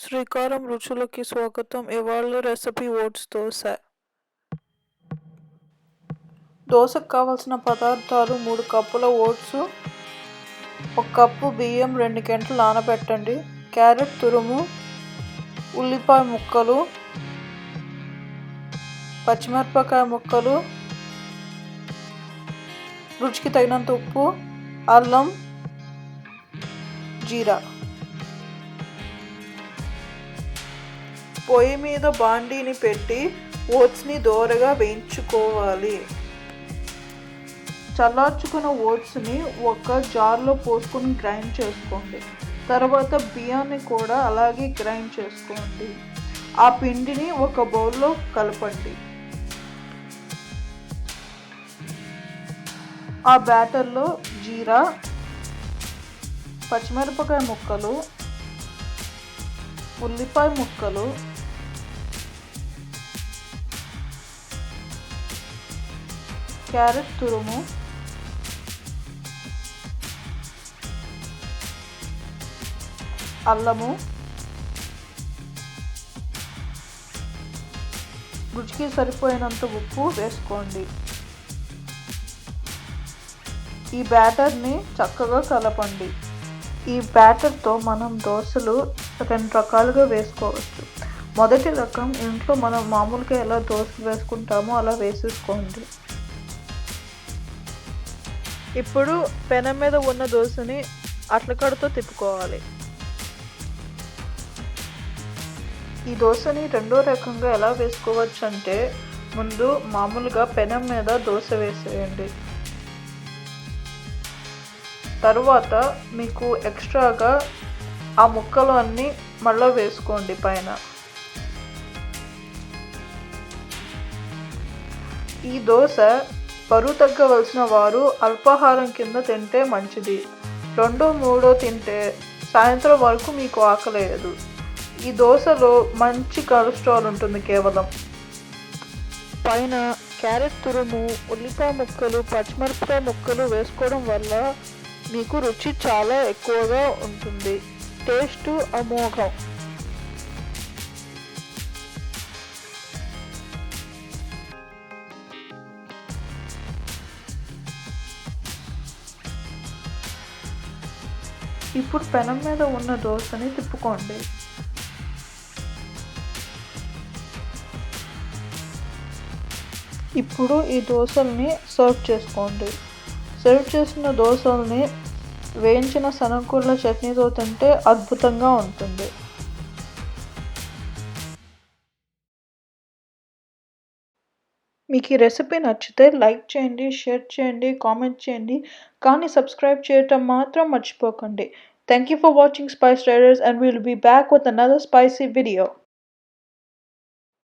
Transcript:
శ్రీకారం రుచులకి స్వాగతం. ఇవాళ రెసిపీ ఓట్స్ దోశ. దోశకు కావలసిన పదార్థాలు మూడు కప్పుల ఓట్స్ ఒక కప్పు బియ్యం రెండు గంటలు నానబెట్టండి. క్యారెట్ తురుము ఉల్లిపాయ ముక్కలు పచ్చిమిరపకాయ ముక్కలు రుచికి తగినంత ఉప్పు అల్లం జీరా. పొయ్యి మీద బాండీని పెట్టి ఓట్స్ని దోరగా వేయించుకోవాలి. చల్లార్చుకున్న ఓట్స్ని ఒక జార్లో పోసుకొని గ్రైండ్ చేసుకోండి. తర్వాత బియ్యాన్ని కూడా అలాగే గ్రైండ్ చేసుకోండి. ఆ పిండిని ఒక బౌల్లో కలపండి. ఆ బ్యాటర్లో జీరా పచ్చిమిరపకాయ ముక్కలు ఉల్లిపాయ ముక్కలు క్యారెట్ తురుము అల్లము రుచికి సరిపోయినంత ఉప్పు వేసుకోండి ఈ బ్యాటర్ని చక్కగా కలపండి ఈ బ్యాటర్తో మనం దోశలు రెండు రకాలుగా వేసుకోవచ్చు మొదటి రకం ఇంట్లో మనం మామూలుగా ఎలా దోశలు వేసుకుంటామో అలా వేసేసుకోండి ఇప్పుడు పెనం మీద ఉన్న దోశని అట్లకడతో తిప్పుకోవాలి. ఈ దోశని రెండో రకంగా ఎలా వేసుకోవచ్చు అంటే ముందు మామూలుగా పెనం మీద దోశ వేసేయండి. తరువాత మీకు ఎక్స్ట్రాగా ఆ ముక్కలు అన్నీ మళ్ళీ వేసుకోండి పైన. ఈ దోశ బరువు తగ్గవలసిన వారు అల్పాహారం కింద తింటే మంచిది. రెండో మూడో తింటే సాయంత్రం వరకు మీకు ఆకలేదు ఈ దోశలో మంచి కొలెస్ట్రాల్ ఉంటుంది కేవలం. పైన క్యారెట్ తురుము ఉల్లిపాయ ముక్కలు పచ్చిమిరపకాయ ముక్కలు వేసుకోవడం వల్ల మీకు రుచి చాలా ఎక్కువగా ఉంటుంది. టేస్ట్ అమోఘం. ఇప్పుడు పెనం మీద ఉన్న దోశని తిప్పుకోండి. ఇప్పుడు ఈ దోశల్ని సర్వ్ చేసుకోండి. సర్వ్ చేసిన దోశల్ని వేయించిన శనగకూరల చట్నీతో తింటే అద్భుతంగా ఉంటుంది. మీకు ఈ రెసిపీ నచ్చితే లైక్ చేయండి షేర్ చేయండి కామెంట్ చేయండి. కానీ సబ్స్క్రైబ్ చేయటం మాత్రం మర్చిపోకండి. Thank you for watching Spice Riders and will be back with another spicy video